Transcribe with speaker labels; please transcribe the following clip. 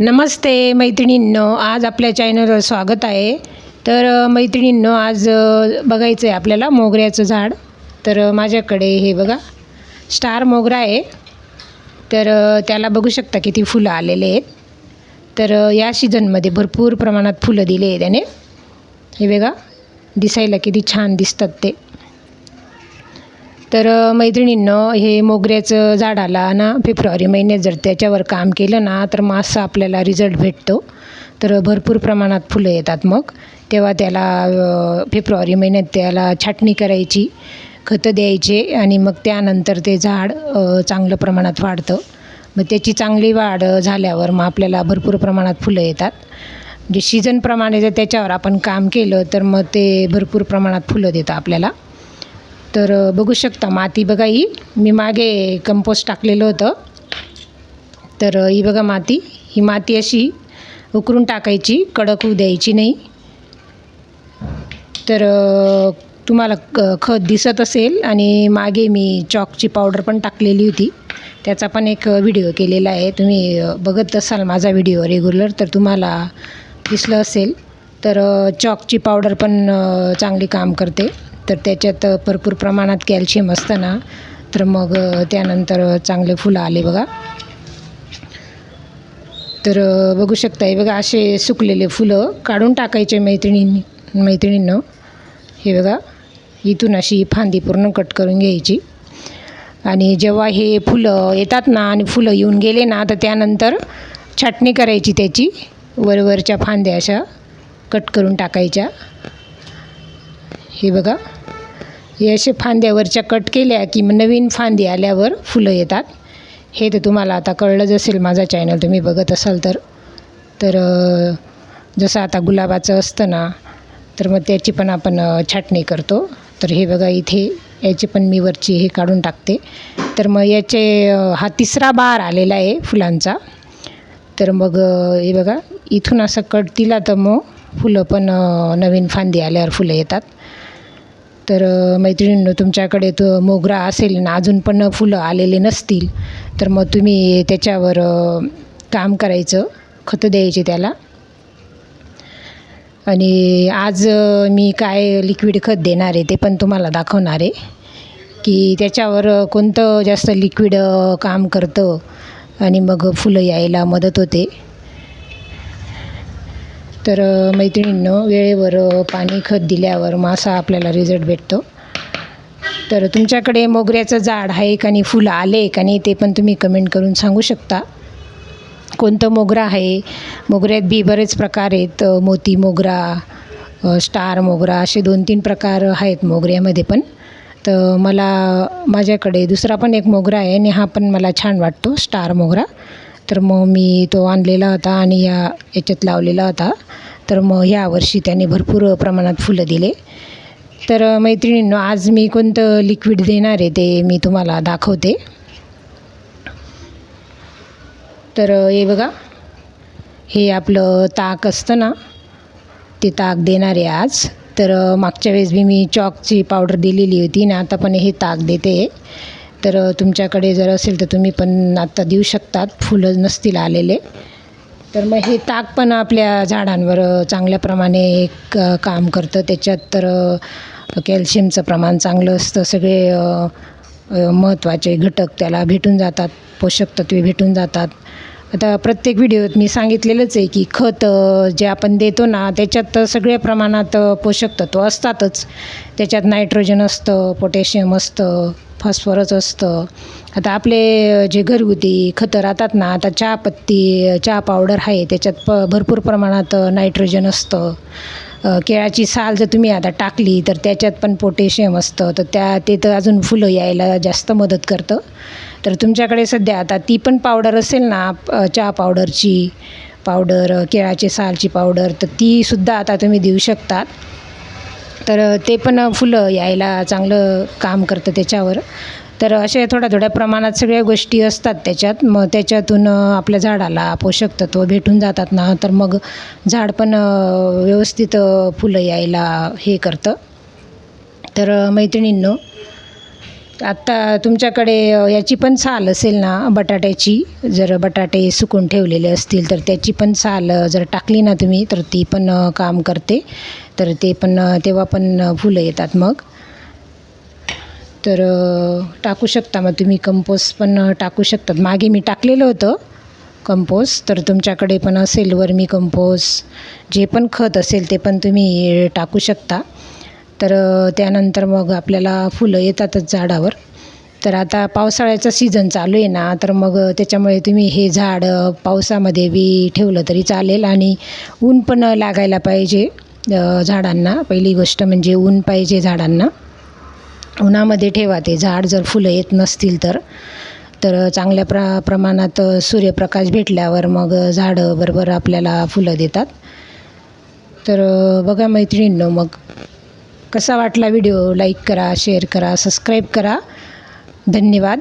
Speaker 1: नमस्ते मैत्रिणींनो आज आपल्या चॅनलवर स्वागत आहे. तर मैत्रिणींनो आज बघायचं आहे आपल्याला मोगऱ्याचं झाड. तर माझ्याकडे हे बघा स्टार मोगरा आहे. तर त्याला बघू शकता किती फुलं आलेले आहेत. तर या सीझनमध्ये भरपूर प्रमाणात फुलं दिले आहे त्याने. हे बघा दिसायला किती छान दिसतात ते. तर अ, मैत्रिणींनो हे मोगऱ्याचं झाड आला ना फेब्रुवारी महिन्यात जर त्याच्यावर काम केलं ना तर मासा आपल्याला रिझल्ट भेटतो. तर भरपूर प्रमाणात फुलं येतात मग. तेव्हा त्याला फेब्रुवारी महिन्यात त्याला छाटणी करायची खतं द्यायचे आणि मग त्यानंतर ते झाड चांगलं प्रमाणात वाढतं. मग त्याची चांगली वाढ झाल्यावर मग आपल्याला भरपूर प्रमाणात फुलं येतात. म्हणजे सीझनप्रमाणे जर त्याच्यावर आपण काम केलं तर मग ते भरपूर प्रमाणात फुलं देतं आपल्याला. तर बघू शकता माती. बघा ही मी मागे कंपोस्ट टाकलेलं होतं. तर ही बघा माती. ही माती अशी उकरून टाकायची. कडक होऊ द्यायची नाही. तर तुम्हाला क खत दिसत असेल आणि मागे मी चॉकची पावडर पण टाकलेली होती. त्याचा पण एक व्हिडिओ केलेला आहे. तुम्ही बघत असाल माझा व्हिडिओ रेग्युलर तर तुम्हाला दिसलं असेल. तर चॉकची पावडर पण चांगली काम करते. तर त्याच्यात भरपूर प्रमाणात कॅल्शियम असतं ना. तर मग त्यानंतर चांगले फुलं आले बघा. तर बघू शकता हे बघा असे सुकलेले फुलं काढून टाकायचे मैत्रिणींनी मैत्रिणींनं. हे बघा इथून अशी फांदी पूर्ण कट करून घ्यायची. आणि जेव्हा हे फुलं येतात ना आणि फुलं येऊन गेले ना तर त्यानंतर छाटणी करायची त्याची. वरवरच्या फांद्या अशा कट करून टाकायच्या. हे बघा. हे असे फांद्यावरच्या कट केल्या की मग नवीन फांदी आल्यावर फुलं येतात. हे तर तुम्हाला आता कळलंच असेल माझा चॅनल तुम्ही बघत असाल तर. तर जसं आता गुलाबाचं असतं ना तर मग त्याची पण आपण छाटणी करतो. तर हे बघा इथे याची पण मी वरची हे काढून टाकते. तर मग याचे हा तिसरा बार आलेला आहे फुलांचा. तर मग हे बघा इथून असं कट दिला तर मग फुलं पण नवीन फांदी आल्यावर फुलं येतात. तर मैत्रिणींनो तुमच्याकडे तो मोगरा असेल ना अजून पण फुलं आलेले नसतील तर मग तुम्ही त्याच्यावर काम करायचं खतं द्यायची त्याला. आणि आज मी काय लिक्विड खत देणार आहे ते पण तुम्हाला दाखवणार आहे की त्याच्यावर कोणतं जास्त लिक्विड काम करतं आणि मग फुलं यायला मदत होते. तर मैत्रिणींनो वेळेवर पाणी खत दिल्यावर मासा आपल्याला रिझल्ट भेटतो. तर तुमच्याकडे मोगऱ्याचं झाड आहे का नाही फुलं आले का नाही ते पण तुम्ही कमेंट करून सांगू शकता. कोणतं मोगरा आहे? मोगऱ्यात बी बरेच प्रकार आहेत. मोती मोगरा स्टार मोगरा असे दोन तीन प्रकार आहेत मोगऱ्यामध्ये पण. तर मला माझ्याकडे दुसरा पण एक मोगरा आहे आणि हा पण मला छान वाटतो स्टार मोगरा. तर मग मी तो आणलेला होता आणि या याच्यात लावलेला होता. तर मग ह्या वर्षी त्याने भरपूर प्रमाणात फुलं दिले. तर मैत्रिणींनो आज मी कोणतं लिक्विड देणार आहे ते मी तुम्हाला दाखवते. तर हे बघा. हे आपलं ताक असतं ना ते ताक देणार आहे आज. तर मागच्या वेळेस बी मी चॉकची पावडर दिलेली होती ना आता पण हे ताक देते. तर तुमच्याकडे जर असेल तर तुम्ही पण आत्ता देऊ शकतात. फुलं नसतील आलेले. तर मग हे ताक पण आपल्या झाडांवर चांगल्याप्रमाणे चांगल्या प्रमाणे क काम करतं. त्याच्यात तर कॅल्शियमचं प्रमाण चांगलं असतं. सगळे महत्त्वाचे घटक त्याला भेटून जातात. पोषक तत्वे भेटून जातात. आता प्रत्येक व्हिडिओत मी सांगितलेलंच आहे की खत जे आपण देतो ना त्याच्यात तर सगळ्या प्रमाणात पोषक तत्व असतातच. त्याच्यात नायट्रोजन असतं पोटॅशियम असतं फॉस्फरस असतं. आता आपले जे घरगुती खतं राहतात ना आता चहापत्ती चहा पावडर आहे त्याच्यात प भरपूर प्रमाणात नायट्रोजन असतं. केळाची साल जर तुम्ही आता टाकली तर त्याच्यात पण पोटॅशियम असतं. तर त्या ते तर अजून फुलं यायला जास्त मदत करतं. तर तुमच्याकडे सध्या आता ती पण पावडर असेल ना चहा पावडरची पावडर केळाचे सालची पावडर तर तीसुद्धा आता तुम्ही देऊ शकतात. तर ते पण फुलं यायला चांगलं काम करतं त्याच्यावर. तर अशा थोड्या थोड्या प्रमाणात सगळ्या गोष्टी असतात त्याच्यात. मग त्याच्यातून आपल्या झाडाला पोषक तत्व भेटून जातात ना तर मग झाड पण व्यवस्थित फुलं यायला हे करतं. तर मैत्रिणींनो आत्ता तुमच्याकडे याची पण साल असेल ना बटाट्याची? जर बटाटे सुकून ठेवलेले असतील तर त्याची पण साल जर टाकली ना तुम्ही तर ती पण काम करते. तर ते पण तेव्हा पण फुलं येतात मग. तर टाकू शकता मग तुम्ही कंपोस्ट पण टाकू शकतात. मागे मी टाकलेलं होतं कंपोस्ट तर तुमच्याकडे पण असेल वर्मी कंपोस्ट. जे पण खत असेल ते पण तुम्ही टाकू शकता. तर त्यानंतर मग आपल्याला फुलं येतातच झाडावर. तर आता पावसाळ्याचा सीझन चालू आहे ना तर मग त्याच्यामुळे तुम्ही हे झाड पावसामध्ये बी ठेवलं तरी चालेल आणि ऊन पण लागायला पाहिजे झाडांना. पहिली गोष्ट म्हणजे ऊन पाहिजे झाडांना. उन्हामध्ये ठेवा ते झाड जर फुलं येत नसतील तर. तर चांगल्या प्र प्रमाणात सूर्यप्रकाश भेटल्यावर मग झाडं बरोबर आपल्याला फुलं देतात. तर बघा मैत्रिणींनो मग कसा वाटला व्हिडिओ? लाईक करा शेअर करा सबस्क्राईब करा. धन्यवाद.